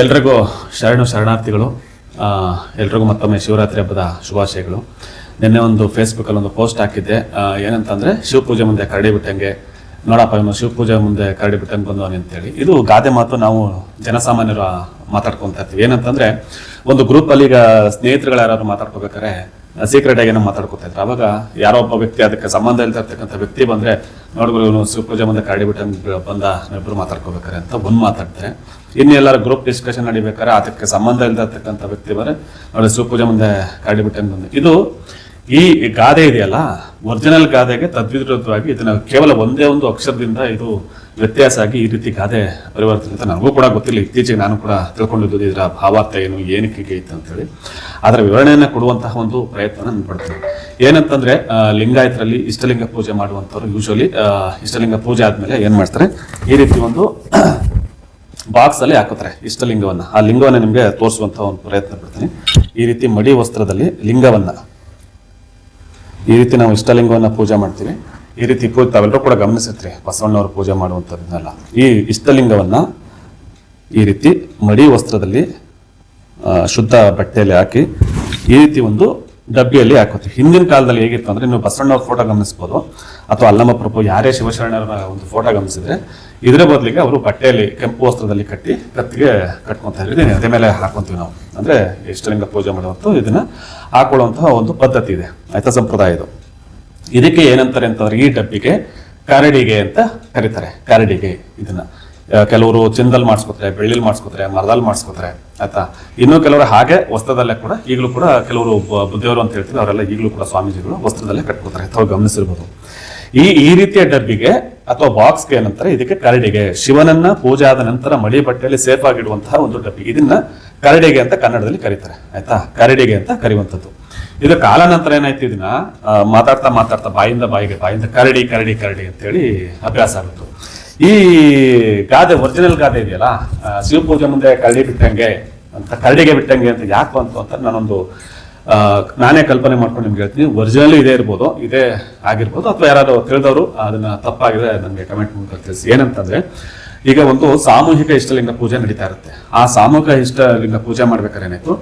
ಎಲ್ರಿಗೂ ಶರಣು ಶರಣಾರ್ಥಿಗಳು ಎಲ್ರಿಗೂ ಮತ್ತೊಮ್ಮೆ ಶಿವರಾತ್ರಿ ಹಬ್ಬದ ಶುಭಾಶಯಗಳು. ನಿನ್ನೆ ಒಂದು ಫೇಸ್ಬುಕ್ಕಲ್ಲಿ ಒಂದು ಪೋಸ್ಟ್ ಹಾಕಿದ್ದೆ. ಏನಂತಂದ್ರೆ, ಶಿವ ಪೂಜೆ ಮುಂದೆ ಕರಡಿ ಬಿಟ್ಟಂಗೆ. ನೋಡಪ್ಪ, ಇವನು ಶಿವ ಪೂಜೆ ಮುಂದೆ ಕರಡಿ ಬಿಟ್ಟಂಗೆ ಬಂದವನು ಅಂತೇಳಿ. ಇದು ಗಾದೆ ಮಾತು ನಾವು ಜನಸಾಮಾನ್ಯರು ಮಾತಾಡ್ಕೊಂತ ಇರ್ತೀವಿ. ಏನಂತಂದ್ರೆ, ಒಂದು ಗ್ರೂಪ್ ಅಲ್ಲಿ ಈಗ ಸ್ನೇಹಿತರುಗಳು ಯಾರಾದ್ರು ಮಾತಾಡ್ಕೋಬೇಕಾದ್ರೆ ಸೀಕ್ರೆಟ್ ಆಗಿ ಏನೋ ಮಾತಾಡ್ಕೊತಾ ಇದ್ರು. ಅವಾಗ ಯಾರೋ ಒಬ್ಬ ವ್ಯಕ್ತಿ ಅದಕ್ಕೆ ಸಂಬಂಧ ಇರ್ತಕ್ಕಂಥ ವ್ಯಕ್ತಿ ಬಂದ್ರೆ ನೋಡ್ಗಳು ಇವನು ಶಿವ ಪೂಜೆ ಮುಂದೆ ಕರಡಿ ಬಿಟ್ಟಂಗೆ ಬಂದ ಇಬ್ರು ಮಾತಾಡ್ಕೋಬೇಕಾರೆ ಅಂತ ಒಂದು ಮಾತಾಡ್ತಾರೆ. ಇನ್ನು ಎಲ್ಲರ ಗ್ರೂಪ್ ಡಿಸ್ಕಷನ್ ನಡಿಬೇಕಾದ್ರೆ ಅದಕ್ಕೆ ಸಂಬಂಧ ಇಲ್ದಿರ್ತಕ್ಕಂಥ ವ್ಯಕ್ತಿ ಬರೆ ನೋಡಿ ಶಿವ ಪೂಜೆ ಮುಂದೆ ಕರಡಿ ಬಿಟ್ಟಂಗೆ ಬಂದು. ಇದು ಈ ಗಾದೆ ಇದೆಯಲ್ಲ ಒರಿಜಿನಲ್ ಗಾದೆಗೆ ತದ್ವಿರುದ್ಧವಾಗಿ ಇದನ್ನ ಕೇವಲ ಒಂದೇ ಒಂದು ಅಕ್ಷರದಿಂದ ಇದು ವ್ಯತ್ಯಾಸ ಆಗಿ ಈ ರೀತಿ ಗಾದೆ ಪರಿವರ್ತನೆ ಅಂತ ನನಗೂ ಕೂಡ ಗೊತ್ತಿಲ್ಲ. ಇತ್ತೀಚೆಗೆ ನಾನು ಕೂಡ ತಿಳ್ಕೊಂಡಿದ್ದು ಇದರ ಭಾವಾರ್ಥ ಏನು, ಏನಕ್ಕೆ ಇತ್ತು ಅಂತೇಳಿ. ಅದರ ವಿವರಣೆಯನ್ನು ಕೊಡುವಂತಹ ಒಂದು ಪ್ರಯತ್ನ ನಾನು ಪಡ್ತೀನಿ. ಏನಂತಂದ್ರೆ ಲಿಂಗಾಯತರಲ್ಲಿ ಇಷ್ಟಲಿಂಗ ಪೂಜೆ ಮಾಡುವಂಥವ್ರು ಯೂಶಲಿ ಇಷ್ಟಲಿಂಗ ಪೂಜೆ ಆದ್ಮೇಲೆ ಏನು ಮಾಡ್ತಾರೆ? ಈ ರೀತಿ ಒಂದು ಬಾಕ್ಸ್ ಅಲ್ಲಿ ಹಾಕುತ್ತಾರೆ ಇಷ್ಟಲಿಂಗವನ್ನ ಆ ಲಿಂಗವನ್ನ ನಿಮಗೆ ತೋರಿಸುವಂತ ಒಂದು ಪ್ರಯತ್ನ ಪಡ್ತೀನಿ. ಈ ರೀತಿ ಮಡಿ ವಸ್ತ್ರದಲ್ಲಿ ಲಿಂಗವನ್ನ. ಈ ರೀತಿ ನಾವು ಇಷ್ಟಲಿಂಗವನ್ನು ಪೂಜೆ ಮಾಡ್ತೀವಿ. ಈ ರೀತಿ ಪೂಜೆ ತಾವೆಲ್ಲರೂ ಕೂಡ ಗಮನಿಸುತ್ತೆ ಬಸವಣ್ಣವರು ಪೂಜೆ ಮಾಡುವಂಥದ್ದನ್ನೆಲ್ಲ. ಈ ಇಷ್ಟಲಿಂಗವನ್ನು ಈ ರೀತಿ ಮಡಿ ವಸ್ತ್ರದಲ್ಲಿ ಶುದ್ಧ ಬಟ್ಟೆಯಲ್ಲಿ ಹಾಕಿ ಈ ರೀತಿ ಒಂದು ಡಬ್ಬಿಯಲ್ಲಿ ಹಾಕೋತೀವಿ. ಹಿಂದಿನ ಕಾಲದಲ್ಲಿ ಹೇಗಿತ್ತು ಅಂದ್ರೆ ನೀವು ಬಸವಣ್ಣವ್ರ ಫೋಟೋ ಗಮನಿಸ್ಬೋದು. ಅಥವಾ ಅಲ್ಲಮ್ಮ ಪ್ರಭು, ಯಾರೇ ಶಿವಶರಣರ ಒಂದು ಫೋಟೋ ಗಮನಿಸಿದ್ರೆ, ಇದರ ಬದಲಿಗೆ ಅವರು ಬಟ್ಟೆಯಲ್ಲಿ ಕೆಂಪು ವಸ್ತ್ರದಲ್ಲಿ ಕಟ್ಟಿ ಕತ್ತಿಗೆ ಕಟ್ಕೊಂತ ಇದ್ದೀವಿ ಅದೇ ಮೇಲೆ ಹಾಕೊಂತೀವಿ ನಾವು. ಅಂದ್ರೆ ಇಷ್ಟಲಿಂಗ ಪೂಜೆ ಮಾಡುವಂತ ಇದನ್ನ ಹಾಕೊಳ್ಳುವಂತಹ ಒಂದು ಪದ್ಧತಿ ಇದೆ. ಆಯ್ತಾ ಸಂಪ್ರದಾಯ ಇದು. ಇದಕ್ಕೆ ಏನಂತಾರೆ ಅಂತಂದ್ರೆ ಈ ಡಬ್ಬಿಗೆ, ಕರಡಿಗೆ ಅಂತ ಕರೀತಾರೆ. ಕರಡಿಗೆ ಇದನ್ನ. ಕೆಲವರು ಚಿನ್ನದಲ್ಲಿ ಮಾಡಿಸ್ಕೋತಾರೆ, ಬೆಳ್ಳಿಲಿ ಮಾಡಿಸ್ಕೋತಾರೆ, ಮರದಲ್ಲಿ ಮಾಡಿಸ್ಕೋತಾರೆ, ಆಯ್ತಾ? ಇನ್ನು ಕೆಲವರು ಹಾಗೆ ವಸ್ತ್ರದಲ್ಲೇ ಕೂಡ, ಈಗಲೂ ಕೂಡ ಕೆಲವರು ಬುದ್ಧಿಯವರು ಅಂತ ಹೇಳ್ತೀವಿ ಅವರೆಲ್ಲ ಈಗಲೂ ಕೂಡ ಸ್ವಾಮೀಜಿಗಳು ವಸ್ತ್ರದಲ್ಲೇ ಕಟ್ಕೋತಾರೆ ಅಥವಾ ಗಮನಿಸಿರ್ಬೋದು. ಈ ಈ ರೀತಿಯ ಡಬ್ಬಿಗೆ ಅಥವಾ ಬಾಕ್ಸ್ಗೆ ಏನಂತಾರೆ, ಇದಕ್ಕೆ ಕರಡಿಗೆ, ಶಿವನನ್ನ ಪೂಜೆ ಆದ ನಂತರ ಮಳಿ ಬಟ್ಟೆಯಲ್ಲಿ ಸೇಫ್ ಆಗಿಡುವಂತಹ ಒಂದು ಡಬ್ಬಿ. ಇದನ್ನ ಕರಡಿಗೆ ಅಂತ ಕನ್ನಡದಲ್ಲಿ ಕರೀತಾರೆ, ಆಯ್ತಾ? ಕರಡಿಗೆ ಅಂತ ಕರೆಯುವಂಥದ್ದು. ಇದು ಕಾಲಾನಂತರ ಏನಾಯ್ತು ಇದನ್ನ ಮಾತಾಡ್ತಾ ಮಾತಾಡ್ತಾ ಬಾಯಿಂದ ಬಾಯಿಗೆ, ಬಾಯಿಂದ ಕರಡಿ ಕರಡಿ ಕರಡಿ ಅಂತೇಳಿ ಅಭ್ಯಾಸ ಆಗುತ್ತೆ. ಈ ಗಾದೆ ಒರಿಜಿನಲ್ ಗಾದೆ ಇದೆಯಲ್ಲ ಶಿವ ಪೂಜೆ ಮುಂದೆ ಕರಡಿ ಬಿಟ್ಟಂಗೆ ಅಂತ, ಕರಡಿಗೆ ಬಿಟ್ಟಂಗೆ ಅಂತ ಯಾಕೆ ಬಂತು ಅಂತ ನಾನೊಂದು ನಾನೇ ಕಲ್ಪನೆ ಮಾಡ್ಕೊಂಡು ನಿಮ್ಗೆ ಹೇಳ್ತೀನಿ. ಒರಿಜಿನಲ್ ಇದೇ ಇರ್ಬೋದು, ಇದೇ ಆಗಿರ್ಬೋದು, ಅಥವಾ ಯಾರಾದರೂ ತಿಳಿದವರು ಅದನ್ನ ತಪ್ಪಾಗಿದೆ ನನಗೆ ಕಮೆಂಟ್ ಮೂಲಕ ತಿಳಿಸಿ. ಏನಂತಂದ್ರೆ, ಈಗ ಒಂದು ಸಾಮೂಹಿಕ ಇಷ್ಟಲಿಂಗ ಪೂಜೆ ನಡೀತಾ ಇರುತ್ತೆ. ಆ ಸಾಮೂಹಿಕ ಇಷ್ಟಲಿಂಗ ಪೂಜೆ ಮಾಡ್ಬೇಕಾದ್ರೆ ಏನಾಯ್ತು?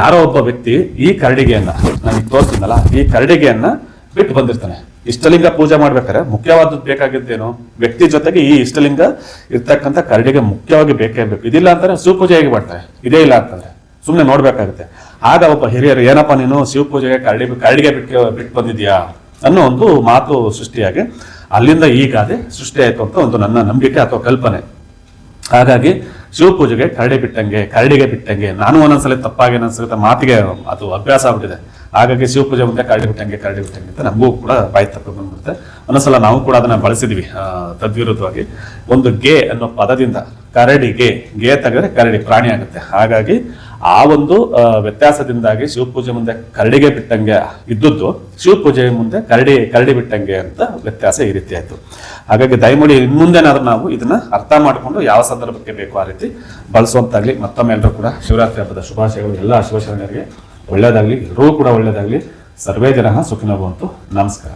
ಯಾರೋ ಒಬ್ಬ ವ್ಯಕ್ತಿ ಈ ಕರಡಿಗೆಯನ್ನ ನನಗೆ ತೋರಿಸ್ತೀನಲ್ಲ, ಈ ಕರಡಿಗೆಯನ್ನ ಬಿಟ್ಟು ಬಂದಿರ್ತಾನೆ. ಇಷ್ಟಲಿಂಗ ಪೂಜೆ ಮಾಡ್ಬೇಕಾದ್ರೆ ಮುಖ್ಯವಾದದ್ದು ಬೇಕಾಗಿದ್ದೇನು? ವ್ಯಕ್ತಿ ಜೊತೆಗೆ ಈ ಇಷ್ಟಲಿಂಗ ಇರ್ತಕ್ಕಂಥ ಕರಡಿಗೆ ಮುಖ್ಯವಾಗಿ ಬೇಕೇ ಬೇಕು. ಇದಿಲ್ಲ ಅಂತಂದ್ರೆ ಶಿವಪೂಜೆ ಹೇಗೆ ಮಾಡ್ತಾರೆ? ಇದೇ ಇಲ್ಲ ಅಂತಂದ್ರೆ. ಸುಮ್ಮನೆ ನೋಡ್ಬೇಕಾಗುತ್ತೆ. ಆಗ ಒಬ್ಬ ಹಿರಿಯರು, ಏನಪ್ಪ ನೀನು ಶಿವ ಪೂಜೆಗೆ ಕರಡಿ ಕರಡಿಗೆ ಬಿಟ್ಟು ಬಿಟ್ಟು ಬಂದಿದ್ಯಾ? ಅನ್ನೋ ಒಂದು ಮಾತು ಸೃಷ್ಟಿಯಾಗಿ ಅಲ್ಲಿಂದ ಈ ಗಾದೆ ಸೃಷ್ಟಿ ಆಯ್ತು ಅಂತ ಒಂದು ನನ್ನ ನಂಬಿಕೆ ಅಥವಾ ಕಲ್ಪನೆ. ಹಾಗಾಗಿ ಶಿವ ಪೂಜೆಗೆ ಕರಡಿ ಬಿಟ್ಟಂಗೆ, ಕರಡಿಗೆ ಬಿಟ್ಟಂಗೆ, ನಾನು ಒಂದೊಂದ್ಸಲ ತಪ್ಪಾಗಿ ಅನ್ಸುತ್ತೆ ಮಾತಿಗೆ ಅದು ಅಭ್ಯಾಸ ಆಗ್ಬಿಟ್ಟಿದೆ. ಹಾಗಾಗಿ ಶಿವ ಪೂಜೆ ಮುಂದೆ ಕರಡಿ ಬಿಟ್ಟಂಗೆ ಕರಡಿ ಬಿಟ್ಟಂಗೆ ಅಂತ ನಮಗೂ ಕೂಡ ಬಾಯಿ ತಪ್ಪು ಬಂದ್ಬಿಡುತ್ತೆ. ಒಂದೊಂದ್ಸಲ ನಾವು ಕೂಡ ಅದನ್ನ ಬಳಸಿದ್ವಿ ತದ್ವಿರುದ್ಧವಾಗಿ. ಒಂದು ಗೆ ಅನ್ನೋ ಪದದಿಂದ ಕರಡಿಗೆ, ಗೆ ತೆಗೆದ್ರೆ ಕರಡಿ ಪ್ರಾಣಿ ಆಗುತ್ತೆ. ಹಾಗಾಗಿ ಆ ಒಂದು ವ್ಯತ್ಯಾಸದಿಂದಾಗಿ ಶಿವಪೂಜೆ ಮುಂದೆ ಕರಡಿಗೆ ಬಿಟ್ಟಂಗೆ ಇದ್ದದ್ದು ಶಿವಪೂಜೆ ಮುಂದೆ ಕರಡಿ ಕರಡಿ ಬಿಟ್ಟಂಗೆ ಅಂತ ವ್ಯತ್ಯಾಸ ಈ ರೀತಿ ಆಯ್ತು. ಹಾಗಾಗಿ ದಯಮಾಡಿ ಇನ್ ಮುಂದೆನಾದ್ರೂ ನಾವು ಇದನ್ನ ಅರ್ಥ ಮಾಡಿಕೊಂಡು ಯಾವ ಸಂದರ್ಭಕ್ಕೆ ಬೇಕು ಆ ರೀತಿ ಬಳಸುವಂತಾಗ್ಲಿ, ಮತ್ತೊಮ್ಮೆ ಎಲ್ಲರೂ ಕೂಡ ಶಿವರಾತ್ರಿ ಹಬ್ಬದ ಶುಭಾಶಯಗಳು, ಎಲ್ಲ ಶಿವಶರಣರಿಗೆ ಒಳ್ಳೆಯದಾಗಲಿ ಎಲ್ಲರೂ ಕೂಡ ಒಳ್ಳೆಯದಾಗಲಿ. ಸರ್ವೇ ಜನ ಸುಖಿನ ಬಂತು ನಮಸ್ಕಾರ.